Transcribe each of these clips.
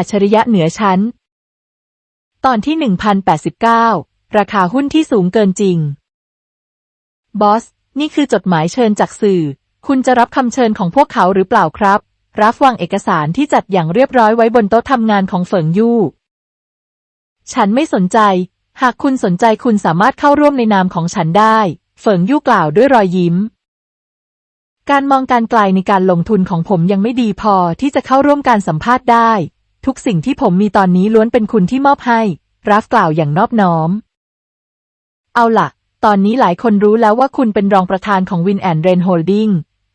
อัจฉริยะเหนือชั้น ตอนที่ 1089 ราคาหุ้นที่สูงเกินจริง บอส นี่คือจดหมายเชิญจากสื่อ คุณจะรับคำเชิญของพวกเขาหรือเปล่าครับ รับวางเอกสารที่จัดอย่างเรียบร้อยไว้บนโต๊ะทำงานของเฟิงยู่ ฉันไม่สนใจ หากคุณสนใจคุณสามารถเข้าร่วมในนามของฉันได้ เฟิงยู่กล่าวด้วยรอยยิ้มการมองการไกลในการลงทุนของผมยังไม่ดีพอที่จะเข้าร่วมการสัมภาษณ์ได้ ทุกสิ่งที่ผมมีตอนนี้ล้วนเป็นคุณที่มอบให้ ราฟกล่าวอย่างนอบน้อม เอาล่ะ ตอนนี้หลายคนรู้แล้วว่าคุณเป็นรองประธานของวินแอนเรนโฮลดิ้ง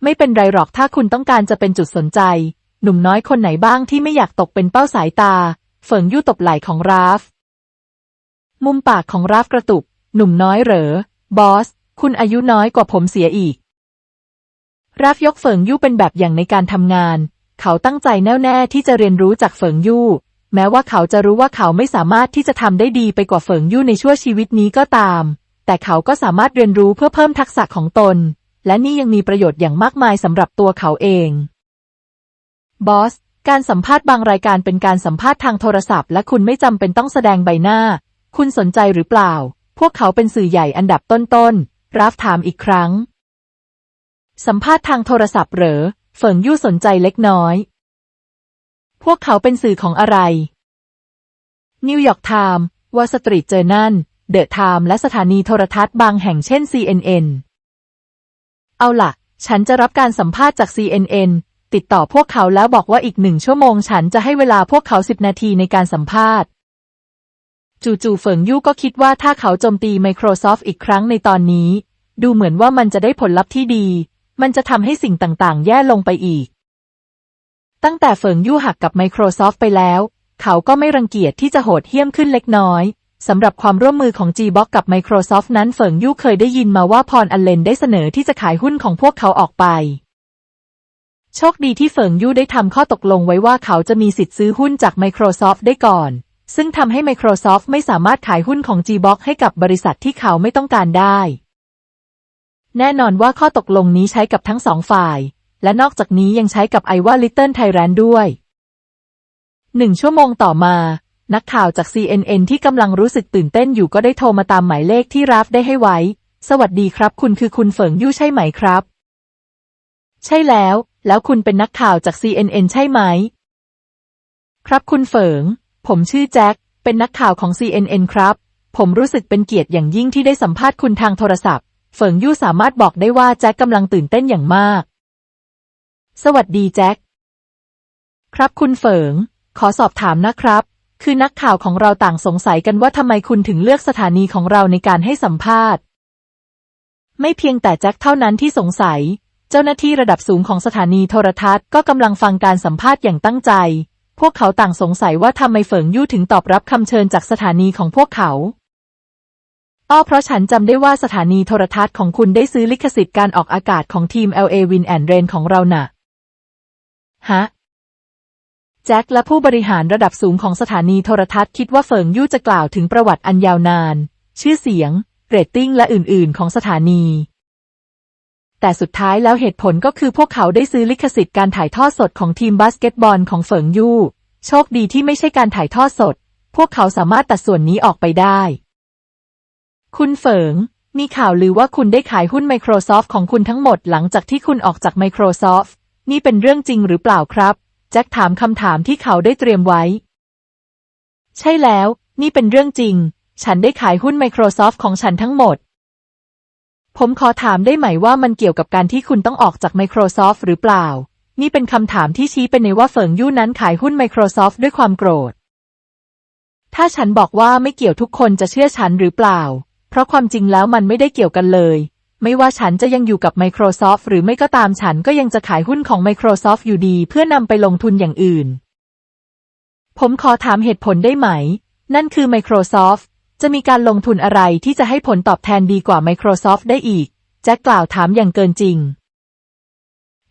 ไม่เป็นไรหรอกถ้าคุณต้องการจะเป็นจุดสนใจ หนุ่มน้อยคนไหนบ้างที่ไม่อยากตกเป็นเป้าสายตาเฟิงยู่ตบไหล่ของราฟ มุมปากของราฟกระตุก หนุ่มน้อยเหรอ บอส คุณอายุน้อยกว่าผมเสียอีก ราฟยกเฟิงยู่เป็นแบบอย่างในการทำงาน เขาตั้งใจแน่วแน่ที่จะเรียนรู้จากเฟิงยู่ แม้ว่าเขาจะรู้ว่าเขาไม่สามารถที่จะทำได้ดีไปกว่าเฟิงยู่ในช่วงชีวิตนี้ก็ตาม แต่เขาก็สามารถเรียนรู้เพื่อเพิ่มทักษะของตน และนี่ยังมีประโยชน์อย่างมากมายสำหรับตัวเขาเอง บอส การสัมภาษณ์บางรายการเป็นการสัมภาษณ์ทางโทรศัพท์ และคุณไม่จำเป็นต้องแสดงใบหน้า คุณสนใจหรือเปล่า พวกเขาเป็นสื่อใหญ่อันดับต้นๆ ราฟถามอีกครั้ง สัมภาษณ์ทางโทรศัพท์เหรอ เฟิงยู่สนใจเล็กน้อย พวกเขาเป็นสื่อของอะไร นิวยอร์กไทม์วอลสตรีทเจอร์นัลเดอะไทม์และสถานีโทรทัศน์บางแห่งเช่น CNN เอาล่ะ ฉันจะรับการสัมภาษณ์จาก CNN ติดต่อพวกเขาแล้วบอกว่าอีกหนึ่งชั่วโมงฉันจะให้เวลาพวกเขาสิบนาทีในการสัมภาษณ์ จู่ๆเฟิงยู่ก็คิดว่าถ้าเขาโจมตี Microsoft อีกครั้งในตอนนี้ ดูเหมือนว่ามันจะได้ผลลัพธ์ที่ดี มันจะทำให้สิ่งต่างๆ แย่ลงไปอีก ตั้งแต่เฟิงยู่หักกับ Microsoft ไปแล้ว เขาก็ไม่รังเกียจที่จะโหดเหี้ยมขึ้นเล็กน้อยสำหรับความร่วมมือของ G-Box กับ Microsoft นั้นเฟิงยู่เคยได้ยินมาว่าพรอันเลนได้เสนอที่จะขายหุ้นของพวกเขาออกไป โชคดีที่เฟิงยู่ได้ทำข้อตกลงไว้ว่าเขาจะมีสิทธิ์ซื้อหุ้นจาก Microsoft ได้ก่อน ซึ่งทำให้ Microsoft ไม่สามารถขายหุ้นของ G-Box ให้กับบริษัทที่เขาไม่ต้องการได้ แน่นอนว่าข้อตกลงนี้ใช้กับทั้งสองฝ่าย และนอกจากนี้ยังใช้กับไอว่าลิตเติ้ลไทแรนด้วยหนึ่งชั่วโมงต่อมา นักข่าวจาก CNN ที่กำลังรู้สึกตื่นเต้นอยู่ก็ได้โทรมาตามหมายเลขที่ราฟได้ให้ไว้ สวัสดีครับ คุณคือคุณเฟิงยู่ใช่ไหมครับ ใช่แล้ว แล้วคุณเป็นนักข่าวจาก CNN ใช่ไหม ครับคุณเฟิง ผมชื่อแจ็ค เป็นนักข่าวของ CNN ครับ ผมรู้สึกเป็นเกียรติอย่างยิ่งที่ได้สัมภาษณ์คุณทางโทรศัพท์ เฟิงยู่สามารถบอกได้ว่าแจ็คกำลังตื่นเต้นอย่างมาก สวัสดีแจ็ค ครับคุณเฟิง ขอสอบถามนะครับ คือนักข่าวของเราต่างสงสัยกันว่าทำไมคุณถึงเลือกสถานีของเราในการให้สัมภาษณ์ ไม่เพียงแต่แจ็คเท่านั้นที่สงสัย เจ้าหน้าที่ระดับสูงของสถานีโทรทัศน์ก็กำลังฟังการสัมภาษณ์อย่างตั้งใจ พวกเขาต่างสงสัยว่าทำไมเฟิงยู่ถึงตอบรับคำเชิญจากสถานีของพวกเขา อ้อเพราะฉันจำได้ว่าสถานีโทรทัศน์ของคุณได้ซื้อลิขสิทธิ์การออกอากาศของทีม LA Win and Rain ของเราน่ะ ฮะ แจ็คและผู้บริหารระดับสูงของสถานีโทรทัศน์คิดว่าเฟิงยู่จะกล่าวถึงประวัติอันยาวนาน ชื่อเสียง เรตติ้งและอื่น ๆ ของสถานี แต่สุดท้ายแล้วเหตุผลก็คือพวกเขาได้ซื้อลิขสิทธิ์การถ่ายทอดสดของทีมบาสเกตบอลของเฟิงยู่ โชคดีที่ไม่ใช่การถ่ายทอดสด พวกเขาสามารถตัดส่วนนี้ออกไปได้ คุณเฟิง มีข่าวลือว่าคุณได้ขายหุ้น Microsoft ของคุณทั้งหมดหลังจากที่คุณออกจาก Microsoft นี่เป็นเรื่องจริงหรือเปล่าครับ แจ็คถามคำถามที่เขาได้เตรียมไว้ ใช่แล้ว นี่เป็นเรื่องจริง ฉันได้ขายหุ้น Microsoft ของฉันทั้งหมด ผมขอถามได้ไหมว่ามันเกี่ยวกับการที่คุณต้องออกจาก Microsoft หรือเปล่า นี่เป็นคำถามที่ชี้ไปในว่าเฟิงยู่นั้นขายหุ้น Microsoft ด้วยความโกรธถ้าฉันบอกว่าไม่เกี่ยวทุกคนจะเชื่อฉันหรือเปล่า ราะความจริงแล้วมันไม่ได้เกี่ยวกันเลย ไม่ว่าฉันจะยังอยู่กับ Microsoft หรือไม่ก็ตามฉันก็ยังจะขายหุ้นของ Microsoft อยู่ดี เพื่อนำไปลงทุนอย่างอื่น ผมขอถามเหตุผลได้ไหม นั่นคือ Microsoft จะมีการลงทุนอะไรที่จะให้ผลตอบแทนดีกว่า Microsoft ได้อีก แจ็คกล่าวถามอย่างเกินจริง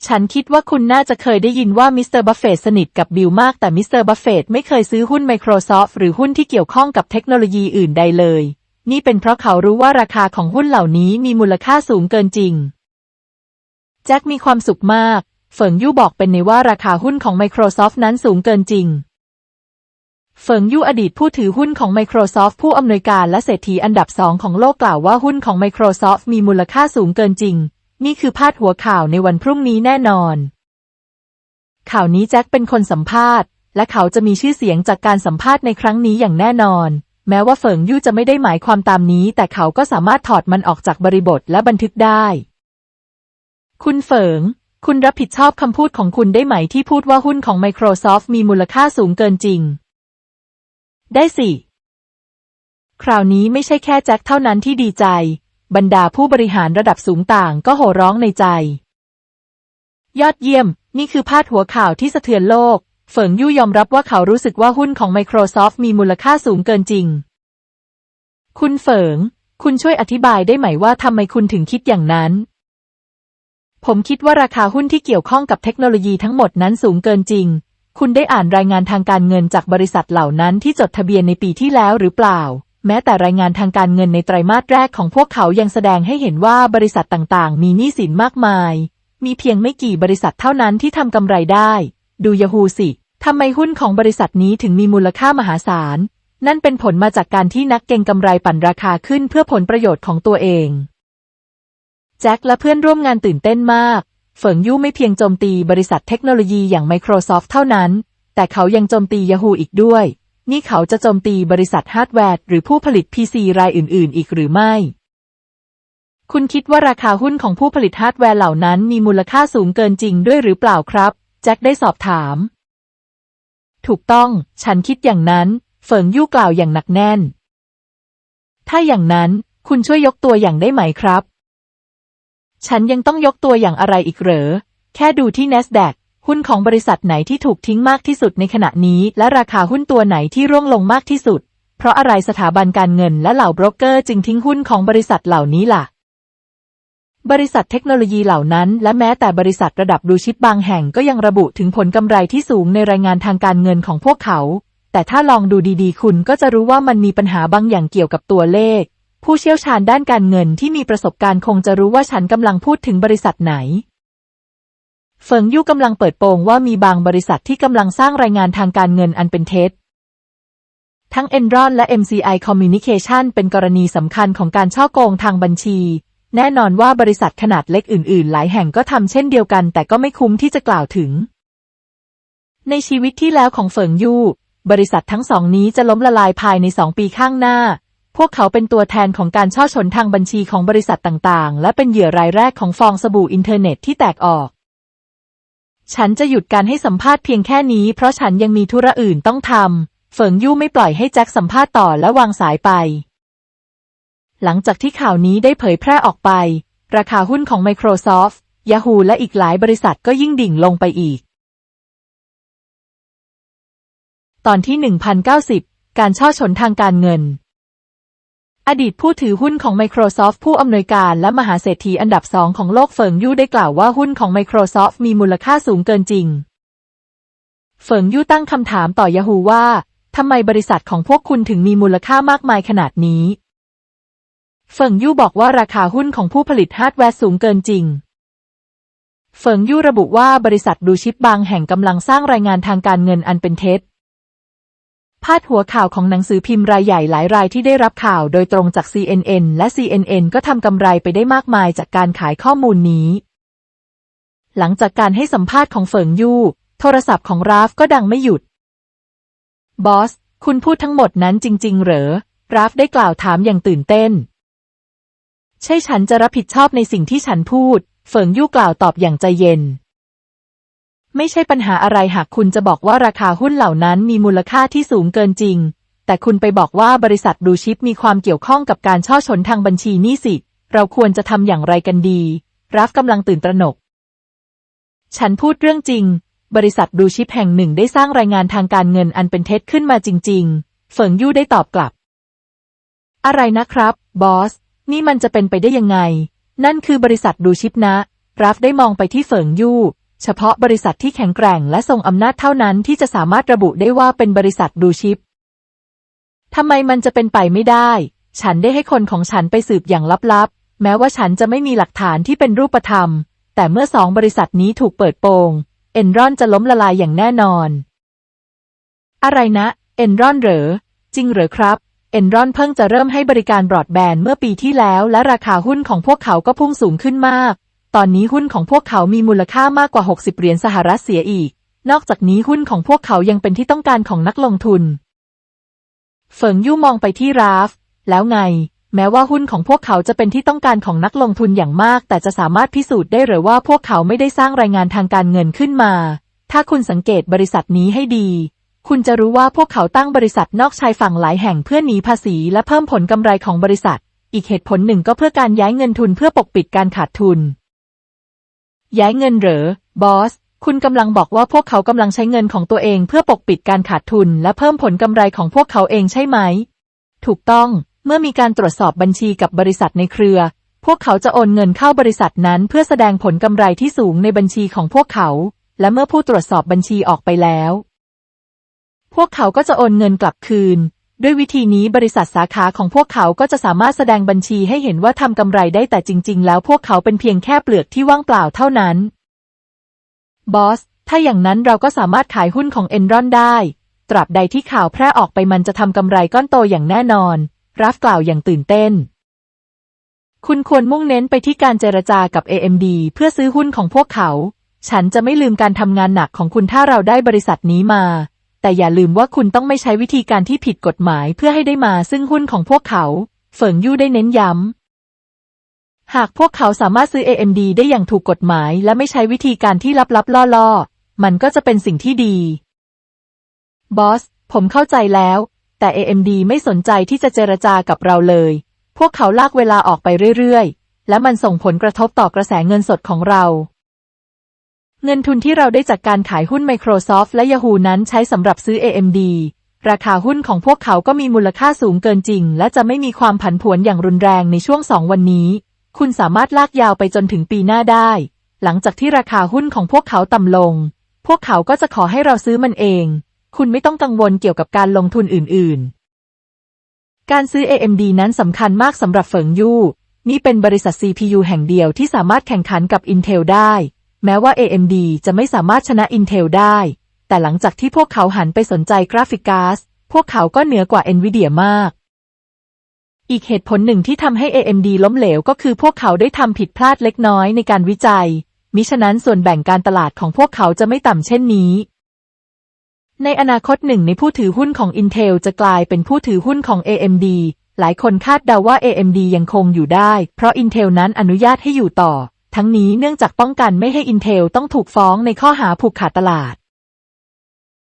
ฉันคิดว่าคุณน่าจะเคยได้ยินว่ามิสเตอร์บัฟเฟตสนิทกับบิลมากแต่มิสเตอร์บัฟเฟตไม่เคยซื้อหุ้น Microsoft หรือหุ้นที่เกี่ยวข้องกับเทคโนโลยีอื่นใดเลย นี่เป็นเพราะเขารู้ว่าราคาของหุ้นเหล่านี้มีมูลค่าสูงเกินจริง แจ็คมีความสุขมาก เฟิงยู่บอกเป็นในว่าราคาหุ้นของ Microsoft นั้นสูงเกินจริง เฟิงยู่อดีตผู้ถือหุ้นของ Microsoft ผู้อำนวยการและเศรษฐีอันดับสองของโลกกล่าวว่าหุ้นของ Microsoft มีมูลค่าสูงเกินจริง นี่คือพาดหัวข่าวในวันพรุ่งนี้แน่นอน ข่าวนี้แจ็คเป็นคนสัมภาษณ์ และเขาจะมีชื่อเสียงจากการสัมภาษณ์ในครั้งนี้อย่างแน่นอน แม้ว่าเฟิงยู่จะไม่ได้หมายความตามนี้ แต่เขาก็สามารถถอดมันออกจากบริบทและบันทึกได้ คุณเฟิง คุณรับผิดชอบคำพูดของคุณได้ไหมที่พูดว่าหุ้นของ Microsoft มีมูลค่าสูงเกินจริง ได้สิ คราวนี้ไม่ใช่แค่แจ็คเท่านั้นที่ดีใจ บรรดาผู้บริหารระดับสูงต่างก็โห่ร้องในใจ ยอดเยี่ยม นี่คือพาดหัวข่าวที่สะเทือนโลก เฟิงยู่ยอมรับว่าเขารู้สึกว่าหุ้นของ Microsoft มีมูลค่าสูงเกินจริง คุณเฟิง คุณช่วยอธิบายได้ไหมว่าทำไมคุณถึงคิดอย่างนั้น ผมคิดว่าราคาหุ้นที่เกี่ยวข้องกับเทคโนโลยีทั้งหมดนั้นสูงเกินจริง คุณได้อ่านรายงานทางการเงินจากบริษัทเหล่านั้นที่จดทะเบียนในปีที่แล้วหรือเปล่า แม้แต่รายงานทางการเงินในไตรมาสแรกของพวกเขายังแสดงให้เห็นว่าบริษัทต่างๆ มีหนี้สินมากมาย มีเพียงไม่กี่บริษัทเท่านั้นที่ทำกำไรได้ ดูย a ฮูสิ ทำไมหุ้นของบริษัทนี้ถึงมีมูลค่ามหาศาล นั่นเป็นผลมาจากการที่นักเก็งกำไรปั่นราคาขึ้นเพื่อผลประโยชน์ของตัวเอง แจ็คและเพื่อนร่วมงานตื่นเต้นมากเฟิงยู่ไม่เพียงโจมตีบริษัทเทคโนโลยีอย่าง Microsoft เท่านั้น แต่เขายังโจมตี Yahoo อีกด้วย นี่เขาจะโจมตีบริษัทฮาร์ดแวร์หรือผู้ผลิต PC รายอื่น ๆ อีกหรือไม่คุณคิดว่าราคาหุ้นของผู้ผลิตฮาร์ดแวร์เหล่านั้นมีมูลค่าสูงเกินจริงด้วยหรือเปล่าครับ แจ็คได้สอบถาม ถูกต้อง ฉันคิดอย่างนั้น เฟิงยู่กล่าวอย่างหนักแน่น ถ้าอย่างนั้นคุณช่วยยกตัวอย่างได้ไหมครับ ฉันยังต้องยกตัวอย่างอะไรอีกเหรอ แค่ดูที่ NASDAQ หุ้นของบริษัทไหนที่ถูกทิ้งมากที่สุดในขณะนี้ และราคาหุ้นตัวไหนที่ร่วงลงมากที่สุด เพราะอะไรสถาบันการเงินและเหล่าโบรกเกอร์จึงทิ้งหุ้นของบริษัทเหล่านี้ล่ะ บริษัทเทคโนโลยีเหล่านั้น และแม้แต่บริษัทระดับดูชิปบางแห่งก็ยังระบุถึงผลกำไรที่สูงในรายงานทางการเงินของพวกเขา แต่ถ้าลองดูดีๆ คุณก็จะรู้ว่ามันมีปัญหาบางอย่างเกี่ยวกับตัวเลข ผู้เชี่ยวชาญด้านการเงินที่มีประสบการณ์คงจะรู้ว่าฉันกำลังพูดถึงบริษัทไหนเฟิงยู่กำลังเปิดโปงว่ามีบางบริษัทที่กำลังสร้างรายงานทางการเงินอันเป็นเท็จ ทั้ง Enron และ MCI Communication เป็นกรณีสำคัญของการช่อโกงทางบัญชี แน่นอนว่าบริษัทขนาดเล็กอื่น ๆ หลายแห่งก็ทำเช่นเดียวกัน แต่ก็ไม่คุ้มที่จะกล่าวถึง ในชีวิตที่แล้วของเฟิงยู่ บริษัททั้งสองนี้จะล้มละลายภายในสองปีข้างหน้า พวกเขาเป็นตัวแทนของการช่อชนทางบัญชีของบริษัทต่างๆ และเป็นเหยื่อรายแรกของฟองสบู่อินเทอร์เน็ตที่แตกออก ฉันจะหยุดการให้สัมภาษณ์เพียงแค่นี้ เพราะฉันยังมีธุระอื่นต้องทำเฟิงยู่ไม่ปล่อยให้แจ็คสัมภาษณ์ต่อและวางสายไป หลังจากที่ข่าวนี้ได้เผยแพร่ออกไป ราคาหุ้นของ Microsoft Yahoo และอีกหลายบริษัทก็ยิ่งดิ่งลงไปอีก ตอนที่ 1090 การช่อชนทางการเงิน อดีตผู้ถือหุ้นของ Microsoft ผู้อำนวยการและมหาเศรษฐีอันดับสองของโลกเฟิงยู่ได้กล่าวว่าหุ้นของ Microsoft มีมูลค่าสูงเกินจริง เฟิงยู่ตั้งคำถามต่อ Yahoo ว่าทำไมบริษัทของพวกคุณถึงมีมูลค่ามากมายขนาดนี้ เฟิงยู่บอกว่าราคาหุ้นของผู้ผลิตฮาร์ดแวร์สูงเกินจริง เฟิงยู่ระบุว่าบริษัทดูชิปบางแห่งกำลังสร้างรายงานทางการเงินอันเป็นเท็จ พาดหัวข่าวของหนังสือพิมพ์รายใหญ่หลายรายที่ได้รับข่าวโดยตรงจาก CNN และ CNN ก็ทำกำไรไปได้มากมายจากการขายข้อมูลนี้ หลังจากการให้สัมภาษณ์ของเฟิงยู่ โทรศัพท์ของราฟก็ดังไม่หยุด บอส คุณพูดทั้งหมดนั้นจริง ๆ เหรอ ราฟได้กล่าวถามอย่างตื่นเต้น ใช่ฉันจะรับผิดชอบในสิ่งที่ฉันพูด เฟิงยู่กล่าวตอบอย่างใจเย็น ไม่ใช่ปัญหาอะไรหากคุณจะบอกว่าราคาหุ้นเหล่านั้นมีมูลค่าที่สูงเกินจริง แต่คุณไปบอกว่าบริษัทดูชิปมีความเกี่ยวข้องกับการช่อชนทางบัญชีนี่สิ เราควรจะทำอย่างไรกันดี ราฟกำลังตื่นตระหนก ฉันพูดเรื่องจริง บริษัทดูชิปแห่งหนึ่งได้สร้างรายงานทางการเงินอันเป็นเท็จขึ้นมาจริง ๆ เฟิงยู่ได้ตอบกลับ อะไรนะครับ บอส นี่มันจะเป็นไปได้ยังไง นั่นคือบริษัทดูชิปนะราฟได้มองไปที่เฟิงยู่เฉพาะบริษัทที่แข็งแกร่งและทรงอำนาจเท่านั้นที่จะสามารถระบุได้ว่าเป็นบริษัทดูชิป ทำไมมันจะเป็นไปไม่ได้ ฉันได้ให้คนของฉันไปสืบอย่างลับๆ แม้ว่าฉันจะไม่มีหลักฐานที่เป็นรูปธรรม แต่เมื่อสองบริษัทนี้ถูกเปิดโปง เอ็นรอนจะล้มละลายอย่างแน่นอน อะไรนะ เอ็นรอนเหรอ จริงเหรอครับ เอนรอนเพิ่งจะเริ่มให้บริการบรอดแบนด์เมื่อปีที่แล้ว และราคาหุ้นของพวกเขาก็พุ่งสูงขึ้นมาก ตอนนี้หุ้นของพวกเขามีมูลค่ามากกว่า 60 เหรียญสหรัฐเสียอีก นอกจากนี้หุ้นของพวกเขายังเป็นที่ต้องการของนักลงทุน เฟิงยู่มองไปที่ราฟ แล้วไง แม้ว่าหุ้นของพวกเขาจะเป็นที่ต้องการของนักลงทุนอย่างมาก แต่จะสามารถพิสูจน์ได้หรือว่าพวกเขาไม่ได้สร้างรายงานทางการเงินขึ้นมา ถ้าคุณสังเกตบริษัทนี้ให้ดี คุณจะรู้ว่าพวกเขาตั้งบริษัทนอกชายฝั่งหลายแห่งเพื่อหนีภาษีและเพิ่มผลกำไรของบริษัท อีกเหตุผลหนึ่งก็เพื่อการย้ายเงินทุนเพื่อปกปิดการขาดทุน ย้ายเงินเหรอ บอส คุณกำลังบอกว่าพวกเขากำลังใช้เงินของตัวเองเพื่อปกปิดการขาดทุน และเพิ่มผลกำไรของพวกเขาเองใช่ไหม ถูกต้อง เมื่อมีการตรวจสอบบัญชีกับบริษัทในเครือ พวกเขาจะโอนเงินเข้าบริษัทนั้น เพื่อแสดงผลกำไรที่สูงในบัญชีของพวกเขา และเมื่อผู้ตรวจสอบบัญชีออกไปแล้ว พวกเขาก็จะโอนเงินกลับคืน ด้วยวิธีนี้บริษัทสาขาของพวกเขาก็จะสามารถแสดงบัญชีให้เห็นว่าทำกำไรได้แต่จริง ๆ แล้วพวกเขาเป็นเพียงแค่เปลือกที่ว่างเปล่าเท่านั้น บอส ถ้าอย่างนั้นเราก็สามารถขายหุ้นของเอนรอนได้ ตราบใดที่ข่าวแพร่ออกไปมันจะทำกำไรก้อนโตอย่างแน่นอนราฟกล่าวอย่างตื่นเต้นคุณควรมุ่งเน้นไปที่การเจรจากับ AMD เพื่อซื้อหุ้นของพวกเขา ฉันจะไม่ลืมการทำงานหนักของคุณถ้าเราได้บริษัทนี้มา แต่อย่าลืมว่าคุณต้องไม่ใช้วิธีการที่ผิดกฎหมายเพื่อให้ได้มาซึ่งหุ้นของพวกเขา เฟิงยู่ได้เน้นย้ำ หากพวกเขาสามารถซื้อ AMD ได้อย่างถูกกฎหมาย และไม่ใช้วิธีการที่ลับๆล่อๆ มันก็จะเป็นสิ่งที่ดี บอส ผมเข้าใจแล้ว แต่ AMD ไม่สนใจที่จะเจรจากับเราเลย พวกเขาลากเวลาออกไปเรื่อยๆ และมันส่งผลกระทบต่อกระแสเงินสดของเรา เงินทุนที่เราได้จากการขายหุ้น Microsoft และ Yahoo นั้นใช้สำหรับซื้อ AMD ราคาหุ้นของพวกเขาก็มีมูลค่าสูงเกินจริง และจะไม่มีความผันผวนอย่างรุนแรงในช่วงสองวันนี้ คุณสามารถลากยาวไปจนถึงปีหน้าได้ หลังจากที่ราคาหุ้นของพวกเขาต่ำลง พวกเขาก็จะขอให้เราซื้อมันเอง คุณไม่ต้องกังวลเกี่ยวกับการลงทุนอื่น ๆ การซื้อ AMD นั้นสำคัญมากสำหรับเฟิงยู่นี่เป็นบริษัท CPU แห่งเดียวที่สามารถแข่งขันกับ Intel ได้ แม้ว่า AMD จะไม่สามารถชนะ Intel ได้ แต่หลังจากที่พวกเขาหันไปสนใจกราฟิกการ์ดพวกเขาก็เหนือกว่า NVIDIA มาก อีกเหตุผลหนึ่งที่ทำให้ AMD ล้มเหลวก็คือพวกเขาได้ทำผิดพลาดเล็กน้อยในการวิจัย มิฉะนั้นส่วนแบ่งการตลาดของพวกเขาจะไม่ต่ำเช่นนี้ ในอนาคตหนึ่งในผู้ถือหุ้นของ Intel จะกลายเป็นผู้ถือหุ้นของ AMD หลายคนคาดเดาว่า AMD ยังคงอยู่ได้ เพราะ Intel นั้นอนุญาตให้อยู่ต่อ ทั้งนี้เนื่องจากป้องกันไม่ให้ Intel ต้องถูกฟ้องในข้อหาผูกขาดตลาด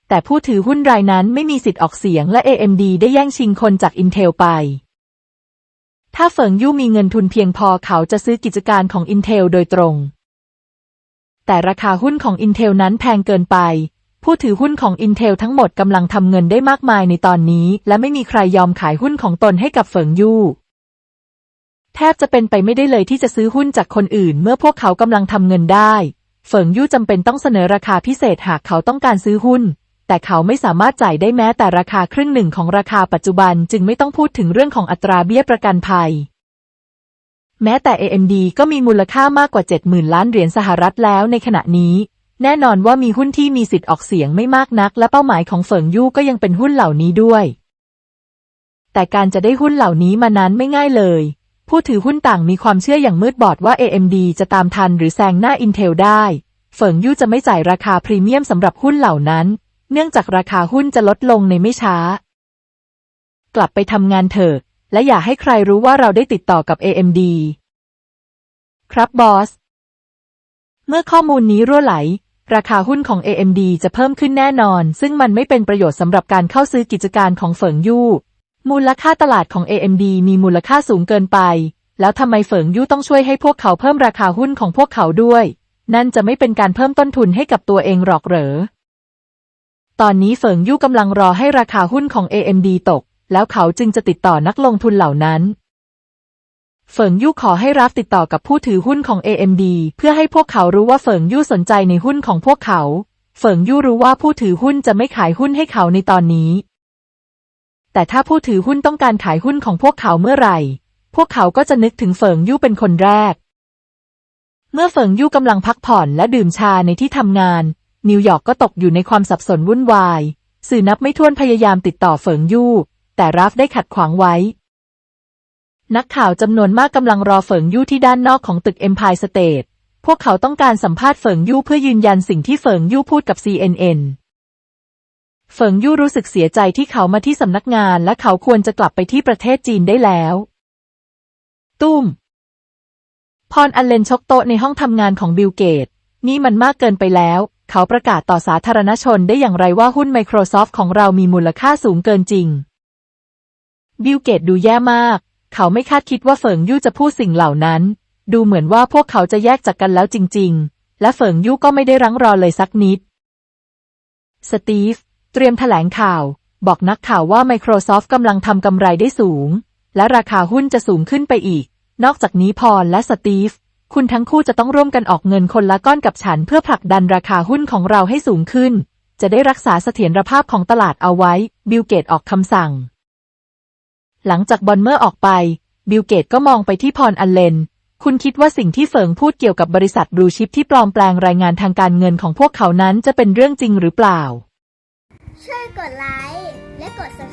แต่ผู้ถือหุ้นรายนั้นไม่มีสิทธิ์ออกเสียงและ AMD ได้แย่งชิงคนจาก Intel ไป ถ้าเฟิงยู่มีเงินทุนเพียงพอเขาจะซื้อกิจการของ Intel โดยตรง แต่ราคาหุ้นของ Intel นั้นแพงเกินไป ผู้ถือหุ้นของ Intel ทั้งหมดกำลังทำเงินได้มากมายในตอนนี้ และไม่มีใครยอมขายหุ้นของตนให้กับเฟิงยู่ แทบจะเป็นไปไม่ได้เลยที่จะซื้อหุ้นจากคนอื่น เมื่อพวกเขากำลังทำเงินได้ เฟิงยู่จำเป็นต้องเสนอราคาพิเศษหากเขาต้องการซื้อหุ้น แต่เขาไม่สามารถจ่ายได้แม้แต่ราคาครึ่งหนึ่งของราคาปัจจุบันจึงไม่ต้องพูดถึงเรื่องของอัตราเบี้ยประกันภัย แม้แต่ AMD ก็มีมูลค่ามากกว่า 70,000 ล้านเหรียญสหรัฐแล้วในขณะนี้แน่นอนว่ามีหุ้นที่มีสิทธิ์ออกเสียงไม่มากนัก และเป้าหมายของเฟิงยู่ก็ยังเป็นหุ้นเหล่านี้ด้วย แต่การจะได้หุ้นเหล่านี้มานั้นไม่ง่ายเลย ผู้ถือหุ้นต่างมีความเชื่ออย่างมืดบอดว่า AMD จะตามทันหรือแซงหน้า Intel ได้ เฟิงยู่จะไม่จ่ายราคาพรีเมียมสำหรับหุ้นเหล่านั้น เนื่องจากราคาหุ้นจะลดลงในไม่ช้า กลับไปทำงานเถอะ และอย่าให้ใครรู้ว่าเราได้ติดต่อกับ AMD ครับบอส เมื่อข้อมูลนี้รั่วไหล ราคาหุ้นของ AMD จะเพิ่มขึ้นแน่นอน ซึ่งมันไม่เป็นประโยชน์สำหรับการเข้าซื้อกิจการของเฟิงยู่ มูลค่าตลาดของ AMD มีมูลค่าสูงเกินไป แล้วทำไมเฟิงยู่ต้องช่วยให้พวกเขาเพิ่มราคาหุ้นของพวกเขาด้วย นั่นจะไม่เป็นการเพิ่มต้นทุนให้กับตัวเองหรอกเหรอ ตอนนี้เฟิงยู่กำลังรอให้ราคาหุ้นของ AMD ตก แล้วเขาจึงจะติดต่อนักลงทุนเหล่านั้น เฟิงยู่ขอให้รับติดต่อกับผู้ถือหุ้นของ AMD เพื่อให้พวกเขารู้ว่าเฟิงยู่สนใจในหุ้นของพวกเขา เฟิงยู่รู้ว่าผู้ถือหุ้นจะไม่ขายหุ้นให้เขาในตอนนี้ แต่ถ้าผู้ถือหุ้นต้องการขายหุ้นของพวกเขาเมื่อไหร่ พวกเขาก็จะนึกถึงเฟิงยู่เป็นคนแรก เมื่อเฟิงยู่กำลังพักผ่อนและดื่มชาในที่ทำงาน นิวยอร์กก็ตกอยู่ในความสับสนวุ่นวาย สื่อนับไม่ถ้วนพยายามติดต่อเฟิงยู่ แต่ราฟได้ขัดขวางไว้ นักข่าวจำนวนมากกำลังรอเฟิงยู่ที่ด้านนอกของตึก Empire State พวกเขาต้องการสัมภาษณ์เฟิงยู่เพื่อยืนยันสิ่งที่เฟิงยู่พูดกับ CNN เฟิงยู่รู้สึกเสียใจที่เขามาที่สำนักงานและเขาควรจะกลับไปที่ประเทศจีนได้แล้ว ตุ้ม พรอันเลนชกโต๊ะในห้องทำงานของบิลเกต นี่มันมากเกินไปแล้ว เขาประกาศต่อสาธารณชนได้อย่างไรว่าหุ้น Microsoft ของเรามีมูลค่าสูงเกินจริง บิลเกตดูแย่มาก เขาไม่คาดคิดว่าเฟิงยู่จะพูดสิ่งเหล่านั้น ดูเหมือนว่าพวกเขาจะแยกจากกันแล้วจริง ๆ และเฟิงยู่ก็ไม่ได้รั้งรอเลยสักนิด สตีฟ เตรียมแถลงข่าว บอกนักข่าวว่า Microsoft กำลังทำกำไรได้สูง และราคาหุ้นจะสูงขึ้นไปอีก นอกจากนี้พรและสตีฟ คุณทั้งคู่จะต้องร่วมกันออกเงินคนละก้อนกับฉัน เพื่อผลักดันราคาหุ้นของเราให้สูงขึ้น จะได้รักษาเสถียรภาพของตลาดเอาไว้ บิลเกตออกคำสั่ง หลังจากบอนเมอร์ออกไป บิลเกตก็มองไปที่พรอันเลนคุณคิดว่าสิ่งที่เฟิงพูดเกี่ยวกับบริษัทบลูชิปที่ปลอมแปลงรายงานทางการเงินของพวกเขานั้นจะเป็นเรื่องจริงหรือเปล่า ช่วยกดไลค์และกด subscribe